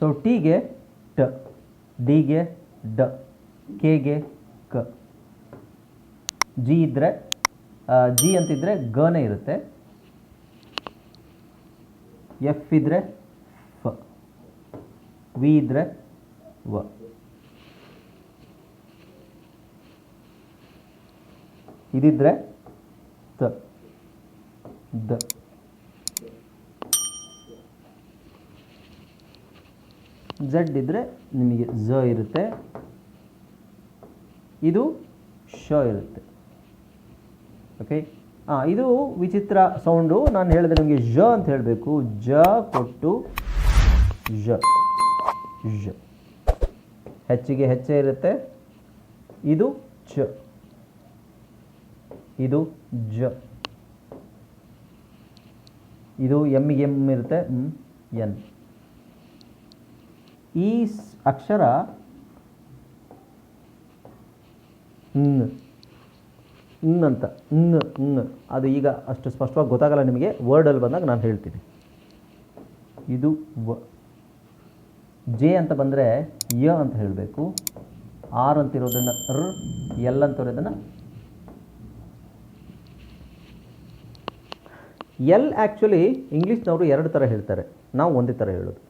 So ಟಿಗೆ ಟ ಡಿಗೆ ಡ ಕೆಗೆ ಕ. ಜಿ ಇದ್ದರೆ ಜಿ ಅಂತಿದ್ರೆ ಗನೇ ಇರುತ್ತೆ. ಎಫ್ ಇದ್ದರೆ ಫ. ವಿ ಇದ್ದರೆ ವ. ಇದಿದ್ರೆ ತ. ದ. ಝಡ್ ಇದ್ದರೆ ನಿಮಗೆ ಝ ಇರುತ್ತೆ. ಇದು ಶ ಇರುತ್ತೆ. ಓಕೆ ಹಾಂ ಇದು ವಿಚಿತ್ರ ಸೌಂಡು ನಾನು ಹೇಳಿದೆ ನಿಮಗೆ ಝ ಅಂತ ಹೇಳಬೇಕು. ಜ ಕೊಟ್ಟು ಝ ಝ ಹೆಚ್ಚಿಗೆ ಹೆಚ್ಚೇ ಇರುತ್ತೆ. ಇದು ಚ. ಇದು ಜ. ಇದು ಎಂ ಎಂ ಇರುತ್ತೆ. ಎನ್ ಈ ಅಕ್ಷರ ನ್. ನ್ ಅಂತ. ನ್ ನ್. ಅದು ಈಗ ಅಷ್ಟು ಸ್ಪಷ್ಟವಾಗಿ ಗೊತ್ತಾಗಲ್ಲ ನಿಮಗೆ. ವರ್ಡಲ್ಲಿ ಬಂದಾಗ ನಾನು ಹೇಳ್ತೀನಿ. ಇದು ವ. ಜೆ ಅಂತ ಬಂದರೆ ಯ ಅಂತ ಹೇಳಬೇಕು. ಆರ್ ಅಂತಿರೋದನ್ನು ರ್ ಎಲ್ ಅಂತಿರೋದನ್ನು ಎಲ್ ಆ್ಯಕ್ಚುಲಿ ಇಂಗ್ಲೀಷ್ನವರು ಎರಡು ಥರ ಹೇಳ್ತಾರೆ. ನಾವು ಒಂದೇ ಥರ ಹೇಳೋದು.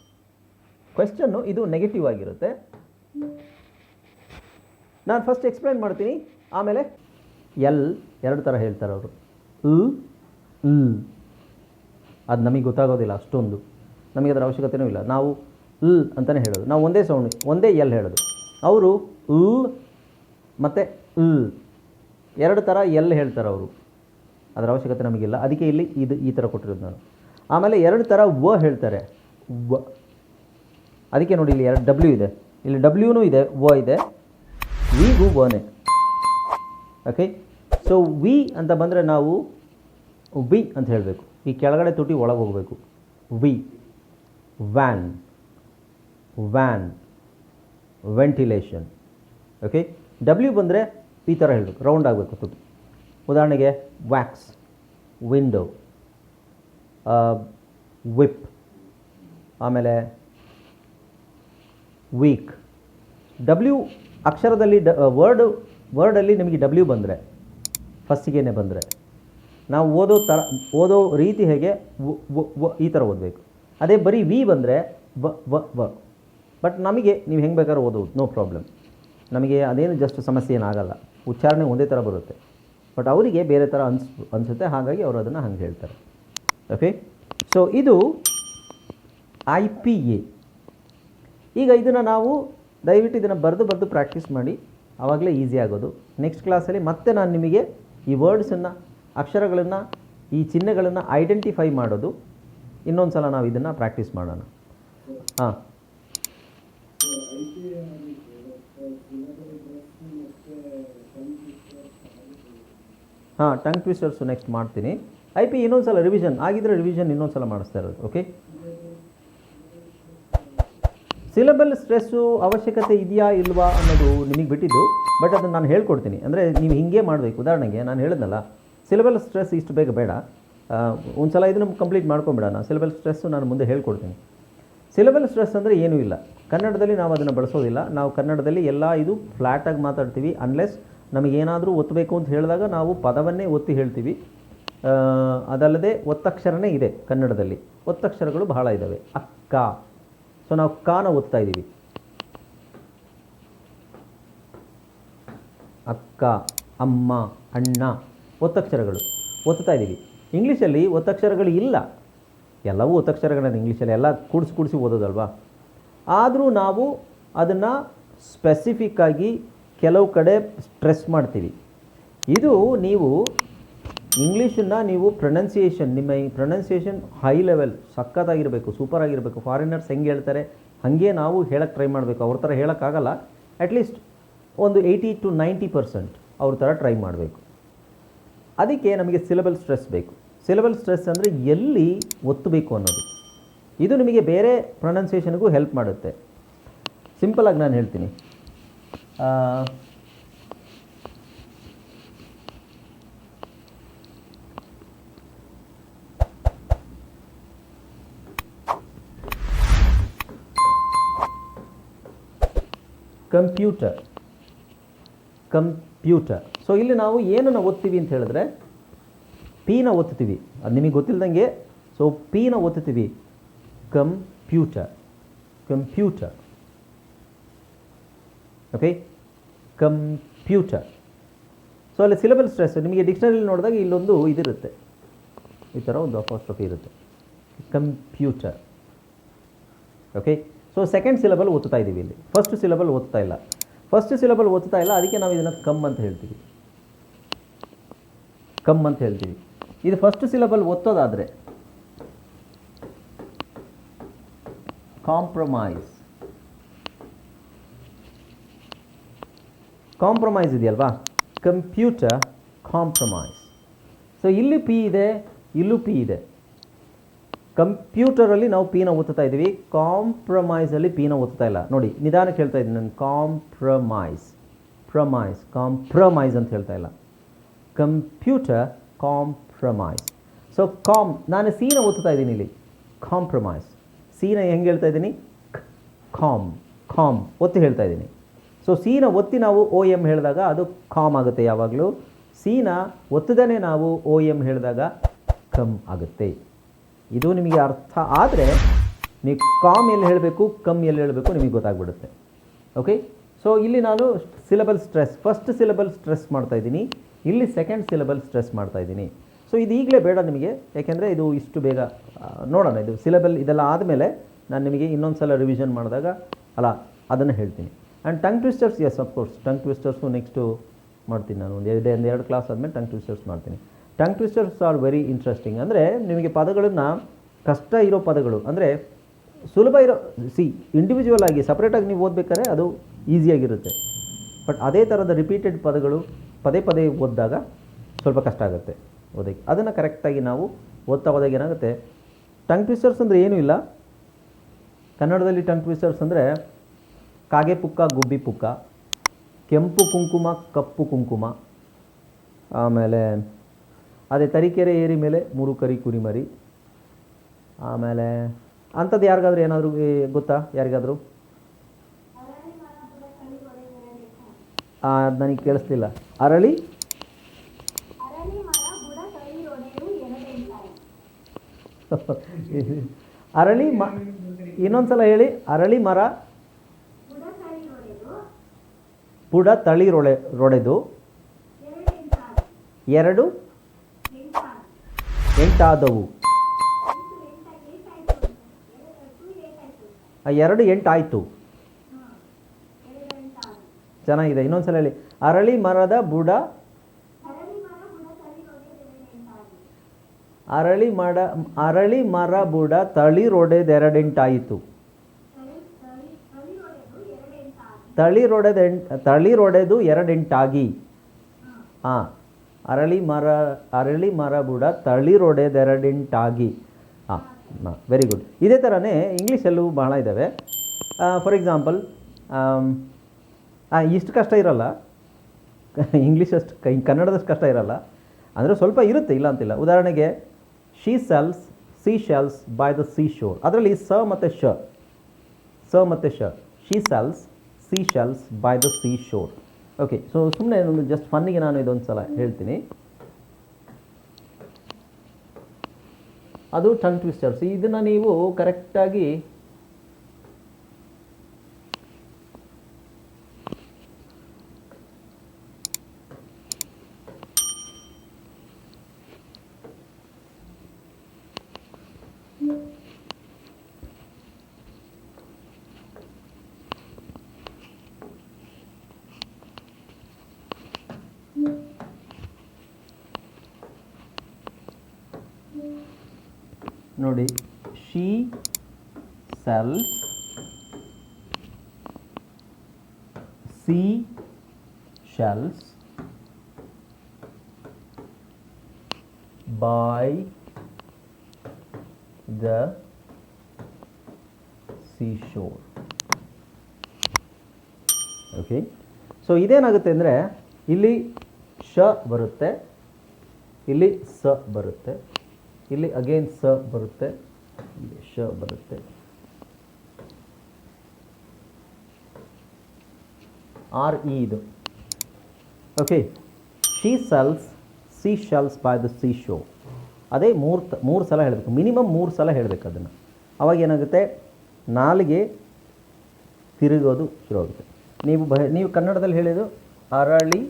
ಕ್ವೆಶ್ಚನ್ನು ಇದು ನೆಗೆಟಿವ್ ಆಗಿರುತ್ತೆ. ನಾನು ಫಸ್ಟ್ ಎಕ್ಸ್ಪ್ಲೈನ್ ಮಾಡ್ತೀನಿ. ಆಮೇಲೆ ಎಲ್ ಎರಡು ಥರ ಹೇಳ್ತಾರೆ ಅವರು. ಲ್ ಅದು ನಮಗೆ ಗೊತ್ತಾಗೋದಿಲ್ಲ ಅಷ್ಟೊಂದು. ನಮಗೆ ಅದರ ಅವಶ್ಯಕತೆಯೂ ಇಲ್ಲ. ನಾವು ಲ್ ಅಂತಲೇ ಹೇಳೋದು. ನಾವು ಒಂದೇ ಸೌಂಡ್ ಒಂದೇ ಎಲ್ ಹೇಳೋದು. ಅವರು ಲ್ ಮತ್ತು ಲ್ ಎರಡು ಥರ ಎಲ್ ಹೇಳ್ತಾರೆ ಅವರು. ಅದರ ಅವಶ್ಯಕತೆ ನಮಗಿಲ್ಲ. ಅದಕ್ಕೆ ಇಲ್ಲಿ ಇದು ಈ ಥರ ಕೊಟ್ಟಿರೋದು ನಾನು. ಆಮೇಲೆ ಎರಡು ಥರ ವ ಹೇಳ್ತಾರೆ. ವ ಅದಕ್ಕೆ ನೋಡಿ ಇಲ್ಲಿ ಎರಡು ಡಬ್ಲ್ಯೂ ಇದೆ. ಇಲ್ಲಿ ಡಬ್ಲ್ಯೂನೂ ಇದೆ ಓ ಇದೆ. ವಿಗೂ ವನೇ ಓಕೆ ಸೊ ವಿ ಅಂತ ಬಂದರೆ ನಾವು ವಿ ಅಂತ ಹೇಳಬೇಕು. ಈ ಕೆಳಗಡೆ ತುಟಿ ಒಳಗೆ ಹೋಗಬೇಕು. V van van ventilation okay W ಬಂದರೆ ಈ ಥರ ಹೇಳಬೇಕು. ರೌಂಡ್ ಆಗಬೇಕು ತುಟಿ. ಉದಾಹರಣೆಗೆ ವ್ಯಾಕ್ಸ್ ವಿಂಡೋ ವಿಪ್ ಆಮೇಲೆ ವೀಕ್ ಡಬ್ಲ್ಯೂ ಅಕ್ಷರದಲ್ಲಿ ಡ ವರ್ಡು ವರ್ಡಲ್ಲಿ ನಿಮಗೆ ಡಬ್ಲ್ಯೂ ಬಂದರೆ ಫಸ್ಟಿಗೇನೆ ಬಂದರೆ. ನಾವು ಓದೋ ಥರ ಓದೋ ರೀತಿ ಹೇಗೆ ಈ ಥರ ಓದಬೇಕು. ಅದೇ ಬರೀ ವಿ ಬಂದರೆ, ವ ವ ವ. ಬಟ್ ನಮಗೆ, ನೀವು ಹೆಂಗೆ ಬೇಕಾದ್ರೂ ಓದೋದು ನೋ ಪ್ರಾಬ್ಲಮ್ ನಮಗೆ ಅದೇನು ಜಸ್ಟ್ ಸಮಸ್ಯೆ ಏನಾಗಲ್ಲ. ಉಚ್ಚಾರಣೆ ಒಂದೇ ಥರ ಬರುತ್ತೆ. ಬಟ್ ಅವರಿಗೆ ಬೇರೆ ಥರ ಅನ್ಸ್, ಅನಿಸುತ್ತೆ, ಹಾಗಾಗಿ ಅವರು ಅದನ್ನು ಹಂಗೆ ಹೇಳ್ತಾರೆ. ಓಕೆ ಸೊ ಇದು ಐ ಪಿ ಎ ಈಗ ಇದನ್ನು ನಾವು ದಯವಿಟ್ಟು ಇದನ್ನು ಬರೆದು ಬರೆದು ಪ್ರಾಕ್ಟೀಸ್ ಮಾಡಿ ಆವಾಗಲೇ ಈಸಿ ಆಗೋದು. ನೆಕ್ಸ್ಟ್ ಕ್ಲಾಸಲ್ಲಿ ಮತ್ತೆ ನಾನು ನಿಮಗೆ ಈ ವರ್ಡ್ಸನ್ನು ಅಕ್ಷರಗಳನ್ನು, ಈ ಚಿಹ್ನೆಗಳನ್ನು ಐಡೆಂಟಿಫೈ ಮಾಡೋದು. ಇನ್ನೊಂದು ಸಲ ನಾವು ಇದನ್ನು ಪ್ರಾಕ್ಟೀಸ್ ಮಾಡೋಣ. ಹಾಂ. ಹಾಂ ಟಂಗ್ ಟ್ವಿಸ್ಟರ್ಸು ನೆಕ್ಸ್ಟ್ ಮಾಡ್ತೀನಿ. ಐ ಪಿ ಇನ್ನೊಂದು ಸಲ ರಿವಿಷನ್ ಆಗಿದ್ದರೆ ರಿವಿಷನ್ ಇನ್ನೊಂದು ಸಲ ಮಾಡಿಸ್ತಾ ಇರೋದು ಓಕೆ ಸಿಲಬಲ್ ಸ್ಟ್ರೆಸ್ಸು ಅವಶ್ಯಕತೆ ಇದೆಯಾ ಇಲ್ವಾ ಅನ್ನೋದು ನಿಮಗೆ ಬಿಟ್ಟಿದ್ದು, ಬಟ್ ಅದನ್ನು ನಾನು ಹೇಳ್ಕೊಡ್ತೀನಿ. ಅಂದರೆ ನೀವು ಹಿಂಗೆ ಮಾಡಬೇಕು. ಉದಾಹರಣೆಗೆ ನಾನು ಹೇಳಿದ್ನಲ್ಲ, ಸಿಲಬಲ್ ಸ್ಟ್ರೆಸ್ ಇಷ್ಟು ಬೇಗ ಬೇಡ. ಒಂದು ಸಲ ಇದನ್ನು ಕಂಪ್ಲೀಟ್ ಮಾಡ್ಕೊಂಬಿಡೋಣ. ಸಿಲಬಲ್ ಸ್ಟ್ರೆಸ್ಸು ನಾನು ಮುಂದೆ ಹೇಳ್ಕೊಡ್ತೀನಿ. ಸಿಲಬಲ್ ಸ್ಟ್ರೆಸ್ ಅಂದರೆ ಏನೂ ಇಲ್ಲ. ಕನ್ನಡದಲ್ಲಿ ನಾವು ಅದನ್ನು ಬಳಸೋದಿಲ್ಲ. ನಾವು ಕನ್ನಡದಲ್ಲಿ ಎಲ್ಲ ಇದು ಫ್ಲ್ಯಾಟಾಗಿ ಮಾತಾಡ್ತೀವಿ ಅನ್ಲೆಸ್ ನಮಗೇನಾದರೂ ಒತ್ತಬೇಕು ಅಂತ ಹೇಳಿದಾಗ ನಾವು ಪದವನ್ನೇ ಒತ್ತಿ ಹೇಳ್ತೀವಿ. ಅದಲ್ಲದೆ ಒತ್ತಕ್ಷರನೇ ಇದೆ ಕನ್ನಡದಲ್ಲಿ. ಒತ್ತಕ್ಷರಗಳು ಬಹಳ ಇದ್ದಾವೆ ಅಕ್ಕ. ಸೊ ನಾವು ಕಾನ ಓದ್ತಾ ಇದ್ದೀವಿ. ಅಕ್ಕ, ಅಮ್ಮ, ಅಣ್ಣ ಒತ್ತಕ್ಷರಗಳು ಓದ್ತಾ ಇದ್ದೀವಿ. ಇಂಗ್ಲೀಷಲ್ಲಿ ಒತ್ತಕ್ಷರಗಳು ಇಲ್ಲ. ಎಲ್ಲವೂ ಒತ್ತಕ್ಷರಗಳನ್ನು ಇಂಗ್ಲೀಷಲ್ಲಿ ಎಲ್ಲ ಕೂಡಿಸಿ ಕೂಡಿಸಿ ಓದೋದಲ್ವಾ? ಆದರೂ ನಾವು ಅದನ್ನು ಸ್ಪೆಸಿಫಿಕ್ಕಾಗಿ ಕೆಲವು ಕಡೆ ಸ್ಟ್ರೆಸ್ ಮಾಡ್ತೀವಿ. ಇದು ನೀವು ಇಂಗ್ಲೀಷನ್ನು ನೀವು ಪ್ರೊನೌನ್ಸಿಯೇಷನ್ ನಿಮ್ಮ ಈ ಪ್ರೊನೌನ್ಸಿಯೇಷನ್ ಹೈ ಲೆವೆಲ್ ಸಖತ್ತಾಗಿರಬೇಕು ಸೂಪರ್ ಆಗಿರಬೇಕು ಫಾರಿನರ್ಸ್ ಹೆಂಗೆ ಹೇಳ್ತಾರೆ? ಹಾಗೆ ನಾವು ಹೇಳಕ್ಕೆ ಟ್ರೈ ಮಾಡಬೇಕು. ಅವ್ರ ಥರ ಹೇಳೋಕ್ಕಾಗಲ್ಲ. ಅಟ್ಲೀಸ್ಟ್ ಒಂದು ಏಯ್ಟಿ ಟು ನೈಂಟಿ ಪರ್ಸೆಂಟ್ ಅವ್ರ ಥರ ಟ್ರೈ ಮಾಡಬೇಕು. ಅದಕ್ಕೆ ನಮಗೆ ಸಿಲೆಬಲ್ ಸ್ಟ್ರೆಸ್ ಬೇಕು. ಸಿಲೆಬಲ್ ಸ್ಟ್ರೆಸ್ ಅಂದರೆ ಎಲ್ಲಿ ಒತ್ತಬೇಕು ಅನ್ನೋದು. ಇದು ನಿಮಗೆ ಬೇರೆ ಪ್ರೊನೌನ್ಸಿಯೇಷನ್ಗೂ ಹೆಲ್ಪ್ ಮಾಡುತ್ತೆ. ಸಿಂಪಲಾಗಿ ನಾನು ಹೇಳ್ತೀನಿ. ಕಂಪ್ಯೂಟರ್. ಕಂಪ್ಯೂಟರ್. ಸೊ ಇಲ್ಲಿ ನಾವು ಏನನ್ನು ಓದ್ತೀವಿ ಅಂತ ಹೇಳಿದ್ರೆ ಪಿನ ಓದ್ತೀವಿ. ಅದು ನಿಮಗೆ ಗೊತ್ತಿಲ್ಲದಂಗೆ ಸೊ ಪಿನ ಓದ್ತೀವಿ. Computer. Computer. Okay computer. So ಅಲ್ಲಿ ಸಿಲೆಬಲ್ ಸ್ಟ್ರೆಸ್ ನಿಮಗೆ ಡಿಕ್ಷನರಿಲಿ ನೋಡಿದಾಗ ಇಲ್ಲೊಂದು ಇದಿರುತ್ತೆ. ಈ ಥರ ಒಂದು ಅಪಾಸ್ಟ್ರಫಿ ಇರುತ್ತೆ. Computer. Okay so second syllable ಓದ್ತಾ ಇದ್ದೀವಿ ಇಲ್ಲಿ. ಫಸ್ಟ್ ಸಿಲಬಲ್ ಓದ್ತಾ ಇಲ್ಲ. ಫಸ್ಟ್ ಸಿಲಬಲ್ ಓದ್ತಾ ಇಲ್ಲ, ಅದಕ್ಕೆ ನಾವು ಇದನ್ನು ಕಮ್ ಅಂತ ಹೇಳ್ತೀವಿ. ಕಮ್ ಅಂತ ಹೇಳ್ತೀವಿ. ಇದು ಫಸ್ಟ್ ಸಿಲಬಲ್ ಒತ್ತೋದಾದರೆ ಕಾಂಪ್ರಮೈಸ್ ಕಾಂಪ್ರಮೈಸ್ ಇದೆಯಲ್ವಾ? ಕಂಪ್ಯೂಟರ್ ಕಾಂಪ್ರಮೈಸ್ ಸೊ ಇಲ್ಲಿ ಪಿ ಇದೆ, ಇಲ್ಲೂ ಪಿ ಇದೆ. ಕಂಪ್ಯೂಟರಲ್ಲಿ ನಾವು ಪೀನ ಓದ್ತಾ ಇದ್ದೀವಿ. ಕಾಂಪ್ರಮೈಸಲ್ಲಿ ಪೀನ ಓದ್ತಾ ಇಲ್ಲ. ನೋಡಿ ನಿಧಾನಕ್ಕೆ ಹೇಳ್ತಾ ಇದ್ದೀನಿ ನಾನು. ಕಾಂಪ್ರಮೈಸ್ ಪ್ರಮೈಸ್ ಕಾಂಪ್ರಮೈಸ್ ಅಂತ ಹೇಳ್ತಾ ಇಲ್ಲ. ಕಂಪ್ಯೂಟರ್ ಕಾಂಪ್ರಮೈಸ್ ಸೊ ಕಾಮ್ ನಾನು ಸೀನ ಓದ್ತಾ ಇದ್ದೀನಿ ಇಲ್ಲಿ. ಕಾಂಪ್ರಮೈಸ್ ಸೀನ ಹೆಂಗೆ ಹೇಳ್ತಾ ಇದ್ದೀನಿ? ಕಾಮ್ ಕಾಮ್ ಒತ್ತಿ ಹೇಳ್ತಾ ಇದ್ದೀನಿ. ಸೊ ಸೀನ ಒತ್ತಿ ನಾವು ಓ ಎಂ ಹೇಳಿದಾಗ ಅದು ಕಾಮ್ ಆಗುತ್ತೆ ಯಾವಾಗಲೂ. ಸೀನ ಒತ್ತದೇ ನಾವು ಓ ಎಂ ಹೇಳಿದಾಗ ಕಮ್ ಆಗುತ್ತೆ. ಇದು ನಿಮಗೆ ಅರ್ಥ ಆದರೆ ನೀವು ಕಾಮ್ ಎಲ್ಲಿ ಹೇಳಬೇಕು ಕಮ್ ಎಲ್ಲಿ ಹೇಳಬೇಕು ನಿಮಗೆ ಗೊತ್ತಾಗ್ಬಿಡುತ್ತೆ. ಓಕೆ ಸೊ ಇಲ್ಲಿ ನಾನು syllable stress first syllable stress ಮಾಡ್ತಾ ಇದ್ದೀನಿ, ಇಲ್ಲಿ ಸೆಕೆಂಡ್ ಸಿಲೆಬಲ್ ಸ್ಟ್ರೆಸ್ ಮಾಡ್ತಾ ಇದ್ದೀನಿ. ಸೊ ಇದು ಈಗಲೇ ಬೇಡ ನಿಮಗೆ, ಯಾಕೆಂದರೆ ಇದು ಇಷ್ಟು ಬೇಗ ನೋಡೋಣ, ಇದು ಸಿಲೆಬಲ್ ಇದೆಲ್ಲ ಆದಮೇಲೆ ನಾನು ನಿಮಗೆ ಇನ್ನೊಂದು ಸಲ ರಿವಿಷನ್ ಮಾಡಿದಾಗ, ಅಲ್ಲ, ಅದನ್ನು ಹೇಳ್ತೀನಿ. And tongue twisters yes of course tongue twisters next ಮಾಡ್ತೀನಿ ನಾನು, ಒಂದು ಎರಡು ಒಂದು ಎರಡು ಕ್ಲಾಸ್ ಆದಮೇಲೆ ಟಂಗ್ ಟ್ವಿಸ್ಟರ್ಸ್ ಮಾಡ್ತೀನಿ. Tongue twisters are very interesting ಅಂದರೆ ನಿಮಗೆ ಪದಗಳನ್ನು ಕಷ್ಟ ಇರೋ ಪದಗಳು, ಅಂದರೆ ಸುಲಭ ಇರೋ ಸಿ ಇಂಡಿವಿಜುವಲ್ ಆಗಿ ಸಪ್ರೇಟಾಗಿ ನೀವು ಓದಬೇಕಾದ್ರೆ ಅದು ಈಸಿಯಾಗಿರುತ್ತೆ ಬಟ್ ಅದೇ ಥರದ ರಿಪೀಟೆಡ್ ಪದಗಳು ಪದೇ ಪದೇ ಓದಿದಾಗ ಸ್ವಲ್ಪ ಕಷ್ಟ ಆಗುತ್ತೆ ಓದೋಕ್ಕೆ. ಅದನ್ನು ಕರೆಕ್ಟಾಗಿ ನಾವು ಓದ್ತಾ ಹೋದಾಗ ಏನಾಗುತ್ತೆ? ಟಂಗ್ ಟ್ವಿಸ್ಟರ್ಸ್ ಅಂದರೆ ಏನೂ ಇಲ್ಲ. ಕನ್ನಡದಲ್ಲಿ ಟಂಗ್ ಟ್ವಿಸ್ಟರ್ಸ್ ಅಂದರೆ ಕಾಗೆ ಪುಕ್ಕ, ಗುಬ್ಬಿ ಪುಕ್ಕ, ಕೆಂಪು ಕುಂಕುಮ, ಕಪ್ಪು ಕುಂಕುಮ, ಆಮೇಲೆ ಅದೇ ತರೀಕೆರೆ ಏರಿ ಮೇಲೆ ಮೂರು ಕರಿ ಕುರಿಮರಿ. ಆಮೇಲೆ ಅಂಥದ್ದು ಯಾರಿಗಾದ್ರೂ ಏನಾದರೂ ಗೊತ್ತಾ? ಯಾರಿಗಾದರೂ? ನನಗೆ ಕೇಳಿಸ್ಲಿಲ್ಲ. ಅರಳಿ? ಅರಳಿ ಮ ಇನ್ನೊಂದು ಸಲ ಹೇಳಿ. ಅರಳಿ ಮರ? ಬುಡ ತಳಿ ರೊಳೆ, ರೊಡೆದು. ಎರಡು? ಎಂಟಾದವು. ಎರಡು ಎಂಟಾಯಿತು. ಚೆನ್ನಾಗಿದೆ. ಇನ್ನೊಂದು ಸಲ ಹೇಳಿ. ಅರಳಿ ಮರದ ಬುಡ. ಅರಳಿ ಮಡ, ಅರಳಿ ಮರ ಬುಡ ತಳಿ ರೊಡೆದೆರಡೆಂಟಾಯಿತು ತಳಿ ತಳಿ ಒಡೆದು ಎರಡೆಂಟಾಯಿ ತಳಿ ರೊಡೆದೆಂಟ್ ತಳಿ ರೊಡೆದು ಎರಡೆಂಟಾಗಿ. ಹಾಂ ಅರಳಿ ಮರ ಅರಳಿ ಮರ ಬುಡ ತಳಿ ರೊಡೆದೆರಡೆಂಟಾಗಿ ಹಾಂ ಹಾಂ ವೆರಿ ಗುಡ್ ಇದೇ ಥರನೇ ಇಂಗ್ಲೀಷಲ್ಲೂ ಬಹಳ ಇದ್ದಾವೆ ಫಾರ್ ಎಕ್ಸಾಂಪಲ್ ಇಷ್ಟು ಕಷ್ಟ ಇರಲ್ಲ. ಇಂಗ್ಲೀಷ್ ಅಷ್ಟು ಕೈ, ಕನ್ನಡದಷ್ಟು ಕಷ್ಟ ಇರಲ್ಲ. ಅಂದರೆ ಸ್ವಲ್ಪ ಇರುತ್ತೆ, ಇಲ್ಲ ಅಂತಿಲ್ಲ. ಉದಾಹರಣೆಗೆ she sells sea shells by the seashore ಅದರಲ್ಲಿ ಸ ಮತ್ತು ಶ. ಸ ಮತ್ತು ಶ. She sells sea shells by the seashore okay so ಸುಮ್ಮನೆ ಒಂದು ಜಸ್ಟ್ ಫನ್ನಿಗೆ ನಾನು ಇದೊಂದು ಸಲ ಹೇಳ್ತೀನಿ. ಅದು ಟಂಗ್ ಟ್ವಿಸ್ಟರ್ಸ್ ಇದನ್ನು ನೀವು ಕರೆಕ್ಟಾಗಿ ನೋಡಿ she sells sea shells by the seashore. Okay so ಇದೇನಾಗುತ್ತೆ ಅಂದರೆ, ಇಲ್ಲಿ ಶ ಬರುತ್ತೆ, ಇಲ್ಲಿ ಸ ಬರುತ್ತೆ. ಇಲ್ಲಿ ಅಗೇನ್ ಸ ಬರುತ್ತೆ. ಇಲ್ಲಿ ಶ ಬರುತ್ತೆ. ಆರ್ ಇ ಇದು. Okay she sells sea shells by the seashore ಅದೇ ಮೂರು ಮೂರು ಸಲ ಹೇಳಬೇಕು. ಮಿನಿಮಮ್ ಮೂರು ಸಲ ಹೇಳಬೇಕು ಅದನ್ನು. ಅವಾಗ ಏನಾಗುತ್ತೆ? ನಾಲಿಗೆ ತಿರುಗೋದು ಶುರುವಾಗುತ್ತೆ. ನೀವು ಬ ನೀವು ಕನ್ನಡದಲ್ಲಿ ಹೇಳಿದ್ದು ಅರಳಿ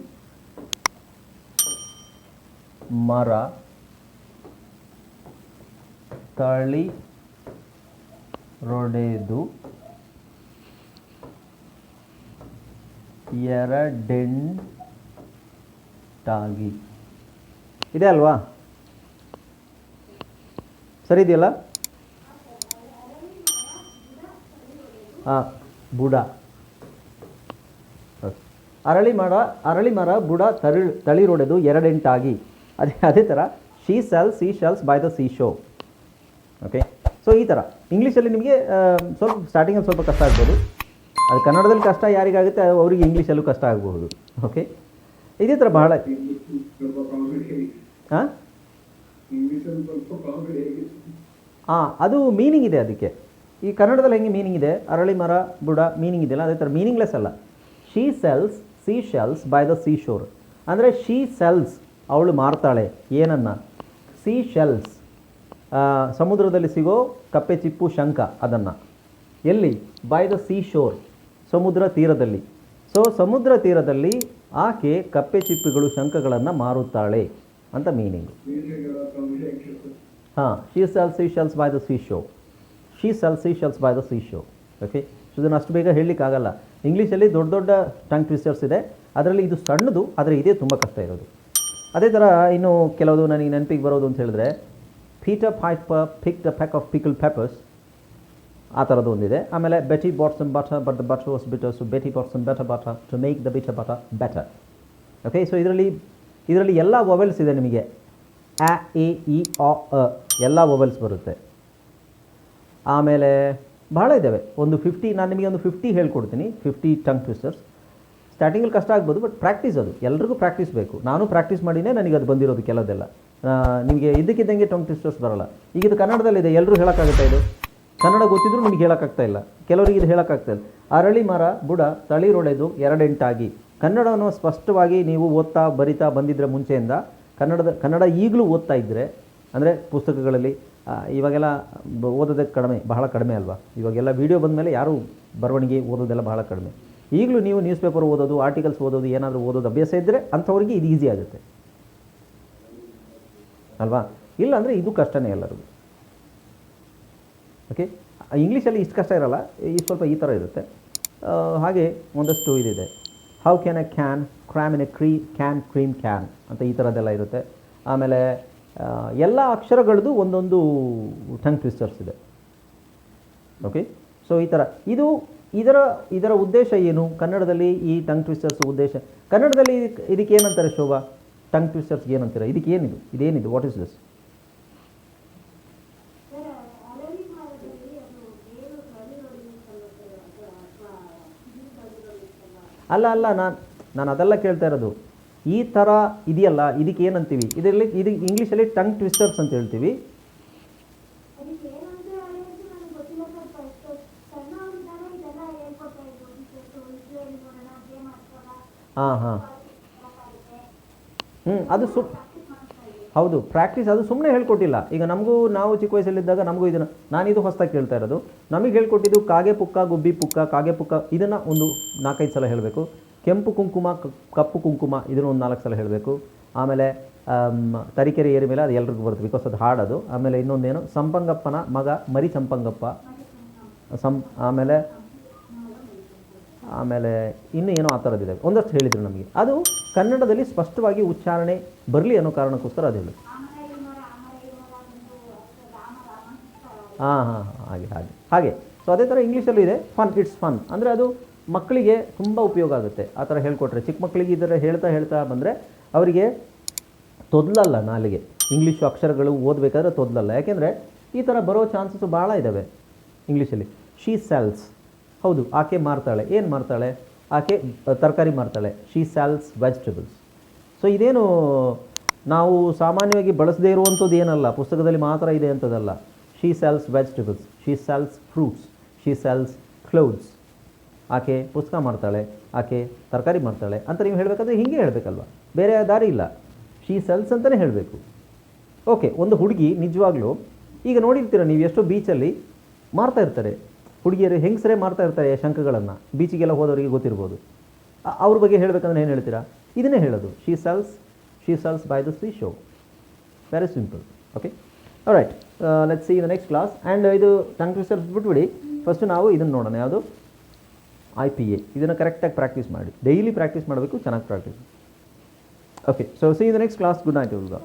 ಮರ. ತಳಿ ರೊಡೆದು ಎರಡೆಂಟಾಗಿ. ಇದೆ ಅಲ್ವಾ? ಸರಿ ಇದೆಯಲ್ಲ? ಹಾಂ ಬುಡ. ಅರಳಿ ಮರ ಅರಳಿ ಮರ, ಬುಡ ತಳಿ ತಳಿರೊಡೆದು ಎರಡೆಂಟಾಗಿ. ಅದೇ ಅದೇ ಥರ she sell sea shells by the seashore okay so ಈ ಥರ ಇಂಗ್ಲೀಷಲ್ಲಿ ನಿಮಗೆ ಸ್ವಲ್ಪ ಸ್ಟಾರ್ಟಿಂಗಲ್ಲಿ ಸ್ವಲ್ಪ ಕಷ್ಟ ಆಗ್ಬೋದು. ಅದು ಕನ್ನಡದಲ್ಲಿ ಕಷ್ಟ ಯಾರಿಗಾಗುತ್ತೆ ಅವರಿಗೆ ಇಂಗ್ಲೀಷಲ್ಲೂ ಕಷ್ಟ ಆಗಬಹುದು. ಓಕೆ ಇದೇ ಥರ ಬಹಳ ಹಾಂ ಹಾಂ ಅದು ಮೀನಿಂಗ್ ಇದೆ ಅದಕ್ಕೆ. ಈ ಕನ್ನಡದಲ್ಲಿ ಹೆಂಗೆ ಮೀನಿಂಗ್ ಇದೆ? ಅರಳಿ ಮರ, ಬುಡ ಮೀನಿಂಗ್ ಇದೆಯಲ್ಲ, ಅದೇ ಥರ ಮೀನಿಂಗ್ಲೆಸ್ ಅಲ್ಲ. She sells sea shells by the seashore ಅಂದರೆ ಶೀ ಸೆಲ್ಸ್ ಅವಳು ಮಾರ್ತಾಳೆ. ಏನನ್ನ? ಸಿ ಶೆಲ್ಸ್ ಸಮುದ್ರದಲ್ಲಿ ಸಿಗೋ ಕಪ್ಪೆ ಚಿಪ್ಪು ಶಂಖ ಅದನ್ನು. ಎಲ್ಲಿ? ಬೈ ದ ಸೀ ಶೋರ್ ಸಮುದ್ರ ತೀರದಲ್ಲಿ. ಸೊ ಸಮುದ್ರ ತೀರದಲ್ಲಿ ಆಕೆ ಕಪ್ಪೆ ಚಿಪ್ಪುಗಳು ಶಂಖಗಳನ್ನು ಮಾರುತ್ತಾಳೆ ಅಂತ ಮೀನಿಂಗು ಹಾಂ she sell sea shells by the seashore she sell sea shells by the seashore okay so ಇದನ್ನು ಅಷ್ಟು ಬೇಗ ಹೇಳಲಿಕ್ಕಾಗಲ್ಲ ಇಂಗ್ಲೀಷಲ್ಲಿ ದೊಡ್ಡ ದೊಡ್ಡ ಟಂಗ್ ಟ್ವಿಸ್ಟರ್ಸ್ ಇದೆ. ಅದರಲ್ಲಿ ಇದು ಸಣ್ಣದು, ಆದರೆ ಇದೇ ತುಂಬ ಕಷ್ಟ ಇರೋದು. ಅದೇ ಥರ ಇನ್ನು ಕೆಲವುದು ನನಗೆ ನೆನಪಿಗೆ ಬರೋದು ಅಂತ ಹೇಳಿದ್ರೆ Peter Piper pick the peck of pickled peppers ಆ ಥರದ್ದು ಒಂದಿದೆ. ಆಮೇಲೆ Betty bought some butter but the butter was bitter so Betty bought some better butter to make the bitter butter better okay so ಇದರಲ್ಲಿ ಇದರಲ್ಲಿ ಎಲ್ಲ vowels ಇದೆ ನಿಮಗೆ. ಅ A E ಆ ಅ ಎಲ್ಲ ವೊವೆಲ್ಸ್ ಬರುತ್ತೆ. ಆಮೇಲೆ ಬಹಳ ಇದ್ದಾವೆ ಒಂದು ಫಿಫ್ಟಿ ನಾನು ನಿಮಗೆ ಒಂದು ಫಿಫ್ಟಿ ಹೇಳ್ಕೊಡ್ತೀನಿ. ಫಿಫ್ಟಿ ಟಂಗ್ ಟ್ವಿಸ್ಟರ್ಸ್ ಸ್ಟಾರ್ಟಿಂಗಲ್ಲಿ ಕಷ್ಟ ಆಗ್ಬೋದು ಬಟ್ ಪ್ರಾಕ್ಟೀಸ್ ಅದು. ಎಲ್ರಿಗೂ ಪ್ರಾಕ್ಟೀಸ್ ಬೇಕು. ನಾನು ಪ್ರಾಕ್ಟೀಸ್ ಮಾಡಿನೇ ನನಗೆ ಅದು ಬಂದಿರೋದು ಕೆಲವುದೆಲ್ಲ. ನಿಮಗೆ ಇದ್ದಕ್ಕಿದ್ದಂಗೆ ಟಂಗ್ ಟ್ವಿಸ್ಟರ್ಸ್ ಬರಲ್ಲ. ಈಗ ಇದು ಕನ್ನಡದಲ್ಲಿದೆ ಎಲ್ಲರೂ ಹೇಳೋಕ್ಕಾಗುತ್ತಾ ಇದು? ಕನ್ನಡ ಗೊತ್ತಿದ್ರೂ ನಿಮಗೆ ಹೇಳೋಕ್ಕಾಗ್ತಾ ಇಲ್ಲ. ಕೆಲವರಿಗೆ ಇದು ಹೇಳೋಕ್ಕಾಗ್ತಾ ಇಲ್ಲ. ಅರಳಿ ಮರ ಬುಡ ತಳಿರೊಡೆದು ಎರಡೆಂಟಾಗಿ. ಕನ್ನಡವನ್ನು ಸ್ಪಷ್ಟವಾಗಿ ನೀವು ಓದ್ತಾ, ಬರಿತಾ ಬಂದಿದ್ದರೆ ಮುಂಚೆಯಿಂದ ಕನ್ನಡದ, ಕನ್ನಡ ಈಗಲೂ ಓದ್ತಾ ಇದ್ದರೆ ಅಂದರೆ ಪುಸ್ತಕಗಳಲ್ಲಿ ಇವಾಗೆಲ್ಲ ಓದೋದಕ್ಕೆ ಕಡಿಮೆ, ಬಹಳ ಕಡಿಮೆ ಅಲ್ವಾ? ಇವಾಗೆಲ್ಲ ವೀಡಿಯೋ ಬಂದಮೇಲೆ ಯಾರೂ ಬರವಣಿಗೆ ಓದೋದೆಲ್ಲ ಬಹಳ ಕಡಿಮೆ. ಈಗಲೂ ನೀವು ನ್ಯೂಸ್ ಪೇಪರ್ ಓದೋದು ಆರ್ಟಿಕಲ್ಸ್ ಓದೋದು, ಏನಾದರೂ ಓದೋದು ಅಭ್ಯಾಸ ಇದ್ದರೆ ಅಂಥವ್ರಿಗೆ ಇದು ಈಸಿ ಆಗುತ್ತೆ. ಅಲ್ವಾ? ಇಲ್ಲ ಅಂದರೆ ಇದು ಕಷ್ಟನೇ ಎಲ್ಲರಿಗೂ. ಓಕೆ ಇಂಗ್ಲೀಷಲ್ಲಿ ಇಷ್ಟು ಕಷ್ಟ ಇರಲ್ಲ, ಈ ಸ್ವಲ್ಪ ಈ ಥರ ಇರುತ್ತೆ. ಹಾಗೆ ಒಂದಷ್ಟು ಇದಿದೆ. How can a can cram in a cream can cream can ಅಂತ ಈ ಥರದ್ದೆಲ್ಲ ಇರುತ್ತೆ. ಆಮೇಲೆ ಎಲ್ಲ ಅಕ್ಷರಗಳದ್ದು ಒಂದೊಂದು ಟಂಗ್ ಟ್ವಿಸ್ಟರ್ಸ್ ಇದೆ. ಓಕೆ ಸೊ ಈ ಥರ ಇದು ಇದರ ಇದರ ಉದ್ದೇಶ ಏನು? ಕನ್ನಡದಲ್ಲಿ ಈ ಟಂಗ್ ಟ್ವಿಸ್ಟರ್ಸ್ ಉದ್ದೇಶ. ಕನ್ನಡದಲ್ಲಿ ಇದಕ್ಕೆ ಏನಂತಾರೆ ಶೋಭಾ? ಟಂಗ್ ಟ್ವಿಸ್ಟರ್ಸ್ಗೆ ಏನಂತೀರ? ಇದಕ್ಕೆ ಏನಿದು? ಇದೇನಿದು? ವಾಟ್ ಇಸ್ ದಿಸ್ ಅಲ್ಲ ಅಲ್ಲ, ನಾನು ನಾನು ಅದೆಲ್ಲ ಕೇಳ್ತಾ ಇರೋದು. ಈ ಥರ ಇದೆಯಲ್ಲ, ಇದಕ್ಕೆ ಏನಂತೀವಿ? ಇದರಲ್ಲಿ, ಇದು ಇಂಗ್ಲೀಷಲ್ಲಿ ಟಂಗ್ ಟ್ವಿಸ್ಟರ್ಸ್ ಅಂತ ಹೇಳ್ತೀವಿ. ಹಾಂ ಹಾಂ. ಹ್ಞೂ ಅದು ಸು ಹೌದು ಪ್ರಾಕ್ಟೀಸ್ ಅದು ಸುಮ್ಮನೆ ಹೇಳ್ಕೊಟ್ಟಿಲ್ಲ. ಈಗ ನಮಗೂ, ನಾವು ಚಿಕ್ಕ ವಯಸ್ಸಲ್ಲಿದ್ದಾಗ ನಮಗೂ ಇದನ್ನು ನಾನಿದು ಹೊಸದಾಗಿ ಕೇಳ್ತಾ ಇರೋದು. ನಮಗೆ ಹೇಳ್ಕೊಟ್ಟಿದ್ದು ಕಾಗೆ ಪುಕ್ಕ, ಗುಬ್ಬಿ ಪುಕ್ಕ, ಕಾಗೆ ಪುಕ್ಕ, ಇದನ್ನು ಒಂದು ನಾಲ್ಕೈದು ಸಲ ಹೇಳಬೇಕು. ಕೆಂಪು ಕುಂಕುಮ ಕಪ್ಪು ಕುಂಕುಮ, ಇದನ್ನು ಒಂದು ನಾಲ್ಕು ಸಲ ಹೇಳಬೇಕು. ಆಮೇಲೆ ತರಿಕೆರೆ ಏರಿ ಮೇಲೆ ಅದು ಎಲ್ರಿಗೂ ಬರುತ್ತೆ ಬಿಕಾಸ್ ಅದು ಹಾಡೋದು ಆಮೇಲೆ ಇನ್ನೊಂದೇನು, ಸಂಪಂಗಪ್ಪನ ಮಗ ಮರಿ ಸಂಪಂಗಪ್ಪ ಸಂ ಆಮೇಲೆ ಆಮೇಲೆ ಇನ್ನೂ ಏನೋ ಆ ಥರದ್ದಿದೆ ಒಂದಷ್ಟು ಹೇಳಿದರು ನಮಗೆ. ಅದು ಕನ್ನಡದಲ್ಲಿ ಸ್ಪಷ್ಟವಾಗಿ ಉಚ್ಚಾರಣೆ ಬರಲಿ ಅನ್ನೋ ಕಾರಣಕ್ಕೋಸ್ಕರ ಅದು ಹೇಳಿ ಹಾಂ ಹಾಂ, ಹಾಗೆ ಹಾಗೆ. ಹಾಗೆ. ಸೊ ಅದೇ ಥರ ಇಂಗ್ಲೀಷಲ್ಲೂ ಇದೆ ಫನ್ ಇಟ್ಸ್ ಫನ್ ಅಂದರೆ ಅದು ಮಕ್ಕಳಿಗೆ ತುಂಬ ಉಪಯೋಗ ಆಗುತ್ತೆ. ಆ ಥರ ಹೇಳ್ಕೊಟ್ರೆ, ಚಿಕ್ಕ ಮಕ್ಕಳಿಗೆ ಇದರ ಹೇಳ್ತಾ ಹೇಳ್ತಾ ಬಂದರೆ ಅವರಿಗೆ ತೊದಲಲ್ಲ ನಾಲಿಗೆ. ಇಂಗ್ಲೀಷು ಅಕ್ಷರಗಳು ಓದಬೇಕಾದ್ರೆ ತೊದಲಲ್ಲ. ಯಾಕೆಂದರೆ ಈ ಥರ ಬರೋ ಚಾನ್ಸಸ್ ಭಾಳ ಇದ್ದಾವೆ ಇಂಗ್ಲೀಷಲ್ಲಿ. ಶೀ ಸೆಲ್ಸ್ ಹೌದು, ಆಕೆ ಮಾರ್ತಾಳೆ. ಏನು ಮಾರ್ತಾಳೆ? ಆಕೆ ತರಕಾರಿ ಮಾರ್ತಾಳೆ. ಶೀ ಸ್ಯಾಲ್ಸ್ ವೆಜಿಟೇಬಲ್ಸ್ ಸೊ ಇದೇನು, ನಾವು ಸಾಮಾನ್ಯವಾಗಿ ಬಳಸದೇ ಇರುವಂಥದ್ದು ಏನಲ್ಲ, ಪುಸ್ತಕದಲ್ಲಿ ಮಾತ್ರ ಇದೆ ಅಂಥದ್ದಲ್ಲ. She sales vegetables she sales fruits she sales clothes ಆಕೆ ಪುಸ್ತಕ ಮಾಡ್ತಾಳೆ ಆಕೆ ತರಕಾರಿ ಮಾಡ್ತಾಳೆ ಅಂತ ನೀವು ಹೇಳಬೇಕಾದ್ರೆ ಹೀಗೆ ಹೇಳಬೇಕಲ್ವ? ಬೇರೆ ದಾರಿ ಇಲ್ಲ. ಶೀ ಸೆಲ್ಸ್ ಅಂತಲೇ ಹೇಳಬೇಕು. ಓಕೆ ಒಂದು ಹುಡುಗಿ ನಿಜವಾಗ್ಲೂ, ಈಗ ನೋಡಿರ್ತೀರ ನೀವು ಎಷ್ಟೋ ಬೀಚಲ್ಲಿ ಮಾರ್ತಾ ಇರ್ತಾರೆ. ಹುಡುಗಿಯರು ಹೆಂಗಸರೇ ಮಾಡ್ತಾ ಇರ್ತಾರೆ ಶಂಖಗಳನ್ನು ಬೀಚಿಗೆಲ್ಲ ಹೋದವರಿಗೆ ಗೊತ್ತಿರ್ಬೋದು. ಅವ್ರ ಬಗ್ಗೆ ಹೇಳಬೇಕಂದ್ರೆ ಏನು ಹೇಳ್ತೀರಾ? ಇದನ್ನೇ ಹೇಳೋದು. She sells she sells by the sea shore very simple okay right let see the next class and ಇದು ಟಂಗ್ ಟ್ವಿಸ್ಟರ್ಸ್ ಬಿಟ್ಬಿಡಿ. ಫಸ್ಟು ನಾವು ಇದನ್ನು ನೋಡೋಣ. ಯಾವುದು? ಐ ಪಿ ಎ ಇದನ್ನು ಕರೆಕ್ಟಾಗಿ ಪ್ರಾಕ್ಟೀಸ್ ಮಾಡಿ. ಡೈಲಿ ಪ್ರಾಕ್ಟೀಸ್ ಮಾಡಬೇಕು, ಚೆನ್ನಾಗಿ practice okay so see the next class good night ಇವ್ರಿಗೆ.